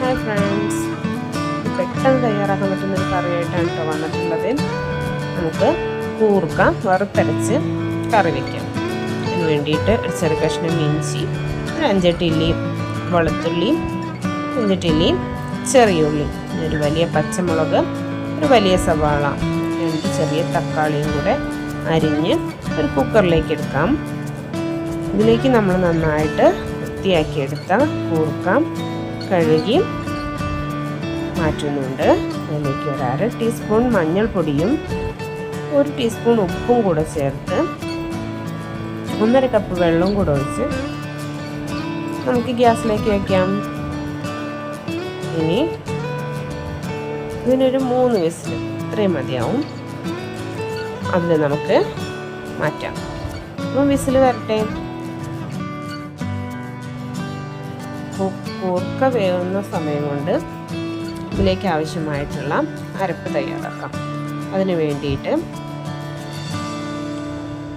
Hi friends പെട്ടെന്ന് തയ്യാറാക്കാൻ പറ്റുന്ന ഒരു കറിയായിട്ടാണ് കേട്ടോ വന്നിട്ടുള്ളത്. നമുക്ക് കൂർക്ക വറുത്തരച്ച് കറി വയ്ക്കാം അതിന് വേണ്ടിയിട്ട് ഒരു ചെറു കഷ്ണം ഇഞ്ചി ഒരു വെളുത്തുള്ളിയും വെളുത്തുള്ളി ഇല്ലിയും ചെറിയ ഉള്ളി ഒരു വലിയ പച്ചമുളക് ഒരു വലിയ സവാള രണ്ട് ചെറിയ തക്കാളിയും കൂടെ അരിഞ്ഞ് ഒരു കുക്കറിലേക്ക് എടുക്കാം. ഇതിലേക്ക് നമ്മൾ നന്നായിട്ട് വൃത്തിയാക്കിയെടുത്ത കൂർക്ക കഴുകി മാറ്റുന്നുണ്ട്. അതിലേക്ക് ഒരു അര ടീസ്പൂൺ മഞ്ഞൾപ്പൊടിയും ഒരു ടീസ്പൂൺ ഉപ്പും കൂടെ ചേർത്ത് ഒന്നര കപ്പ് വെള്ളവും കൂടെ ഒഴിച്ച് നമുക്ക് ഗ്യാസിലേക്ക് വയ്ക്കാം ഇനി ഇതിനൊരു മൂന്ന് വിസിൽ ഇത്രയും മതിയാവും. അതിൽ നമുക്ക് മാറ്റാം. വിസിൽ വരട്ടെ. കൂർക്ക വേവുന്ന സമയം കൊണ്ട് ഇതിലേക്ക് ആവശ്യമായിട്ടുള്ള അരപ്പ് തയ്യാറാക്കാം. അതിന് വേണ്ടിയിട്ട്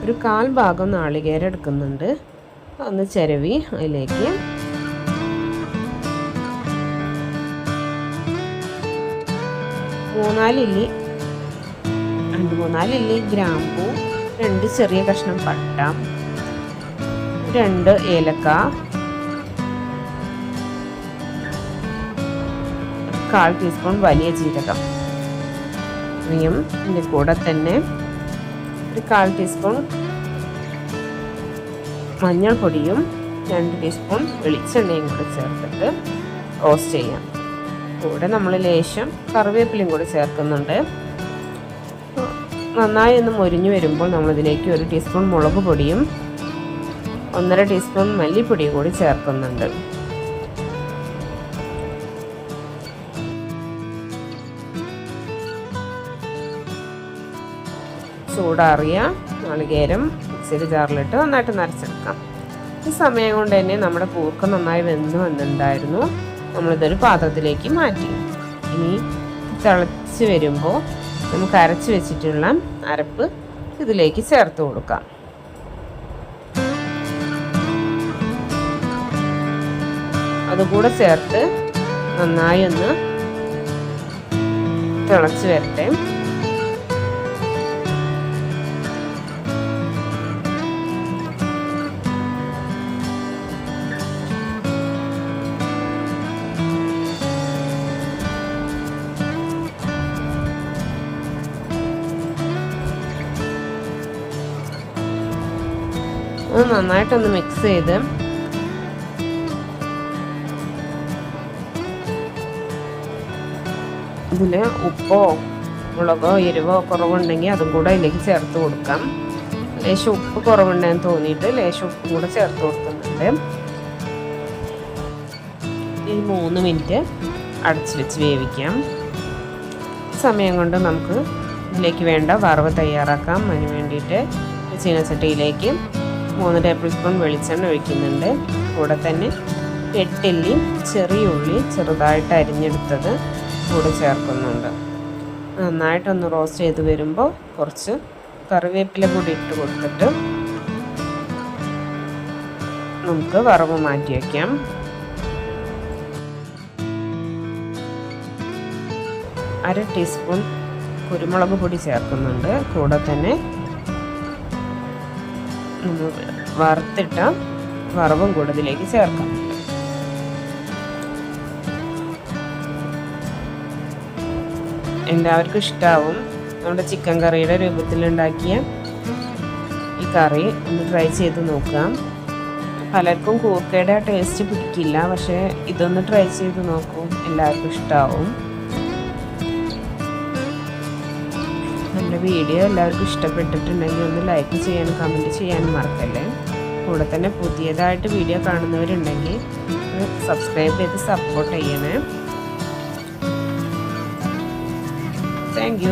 ഒരു കാൽ ഭാഗം നാളികേരം എടുക്കുന്നുണ്ട്. ഒന്ന് ചിരവി അതിലേക്ക്. മൂന്നാലില്ലി രണ്ട് മൂന്നാലില്ലി ഗ്രാമ്പൂ രണ്ട് ചെറിയ കഷ്ണം പട്ട രണ്ട് ഏലക്ക കാൽ ടീസ്പൂൺ വലിയ ജീരകം. ഇനിയും ഇതിന്റെ കൂടെ തന്നെ ഒരു കാൽ ടീസ്പൂൺ മഞ്ഞൾപ്പൊടിയും രണ്ട് ടീസ്പൂൺ വെളിച്ചെണ്ണയും കൂടെ ചേർത്തിട്ട് റോസ്റ്റ് ചെയ്യാം. കൂടെ നമ്മൾ ലേശം കറിവേപ്പിലയും കൂടെ ചേർക്കുന്നുണ്ട്. നന്നായി ഒന്ന് മൊരിഞ്ഞു വരുമ്പോൾ നമ്മളിതിലേക്ക് ഒരു ടീസ്പൂൺ മുളക് പൊടിയും ഒന്നര ടീസ്പൂൺ മല്ലിപ്പൊടിയും കൂടി ചേർക്കുന്നുണ്ട്. ചൂടാറിയ നാളികേരം മിക്സിയുടെ ജാറിലിട്ട് നന്നായിട്ട് നരച്ചെടുക്കാം. ഈ സമയം കൊണ്ട് തന്നെ നമ്മുടെ കൂർക്ക നന്നായി വെന്ത് വന്നിട്ടുണ്ടായിരുന്നു. നമ്മളിതൊരു പാത്രത്തിലേക്ക് മാറ്റി. ഇനി തിളച്ച് വരുമ്പോൾ നമുക്ക് അരച്ച് വെച്ചിട്ടുള്ള അരപ്പ് ഇതിലേക്ക് ചേർത്ത് കൊടുക്കാം. അതുകൂടെ ചേർത്ത് നന്നായി ഒന്ന് തിളച്ച് വരട്ടെ. അത് നന്നായിട്ടൊന്ന് മിക്സ് ചെയ്ത്. ഇതിൽ ഉപ്പോ മുളകോ എരിവോ കുറവുണ്ടെങ്കിൽ അതും കൂടെ അതിലേക്ക് ചേർത്ത് കൊടുക്കാം. ലേശം ഉപ്പ് കുറവുണ്ടെന്ന് തോന്നിയിട്ട് ലേശം ഉപ്പും കൂടെ ചേർത്ത് കൊടുക്കുന്നുണ്ട്. ഈ മൂന്ന് മിനിറ്റ് അടച്ചു വെച്ച് വേവിക്കാം. സമയം കൊണ്ട് നമുക്ക് ഇതിലേക്ക് വേണ്ട വറവ് തയ്യാറാക്കാം. അതിന് വേണ്ടിയിട്ട് ചീനച്ചട്ടിയിലേക്ക് മൂന്ന് ടേബിൾ സ്പൂൺ വെളിച്ചെണ്ണ ഒഴിക്കുന്നുണ്ട്. കൂടെ തന്നെ എട്ടില്ലി ചെറിയ ഉള്ളി ചെറുതായിട്ട് അരിഞ്ഞെടുത്തത് കൂടെ ചേർക്കുന്നുണ്ട്. നന്നായിട്ടൊന്ന് റോസ്റ്റ് ചെയ്ത് വരുമ്പോൾ കുറച്ച് കറിവേപ്പില കൂടി ഇട്ട് കൊടുത്തിട്ട് നമുക്ക് വറവ് മാറ്റി വയ്ക്കാം അര ടീസ്പൂൺ കുരുമുളക് പൊടി ചേർക്കുന്നുണ്ട്. കൂടെ തന്നെ വറുത്തിട്ട വറവും കൂടെ ഇതിലേക്ക് ചേർക്കാം. എല്ലാവർക്കും ഇഷ്ടാവും. നമ്മുടെ ചിക്കൻ കറിയുടെ രൂപത്തിലുണ്ടാക്കിയ ഈ കറി ഒന്ന് ട്രൈ ചെയ്ത് നോക്കാം. പലർക്കും കൂർക്കയുടെ ടേസ്റ്റ് പിടിക്കില്ല പക്ഷേ ഇതൊന്ന് ട്രൈ ചെയ്ത് നോക്കൂ. എല്ലാവർക്കും ഇഷ്ടാവും. വീഡിയോ എല്ലാവർക്കും ഇഷ്ടപ്പെട്ടിട്ടുണ്ടെങ്കിൽ ഒന്ന് ലൈക്ക് ചെയ്യാനും കമന്റ് ചെയ്യാനും മറക്കല്ലേ? കൂടെ തന്നെ പുതിയതായിട്ട് വീഡിയോ കാണുന്നവരുണ്ടെങ്കിൽ സബ്സ്ക്രൈബ് ചെയ്ത് സപ്പോർട്ട് ചെയ്യണേ. താങ്ക്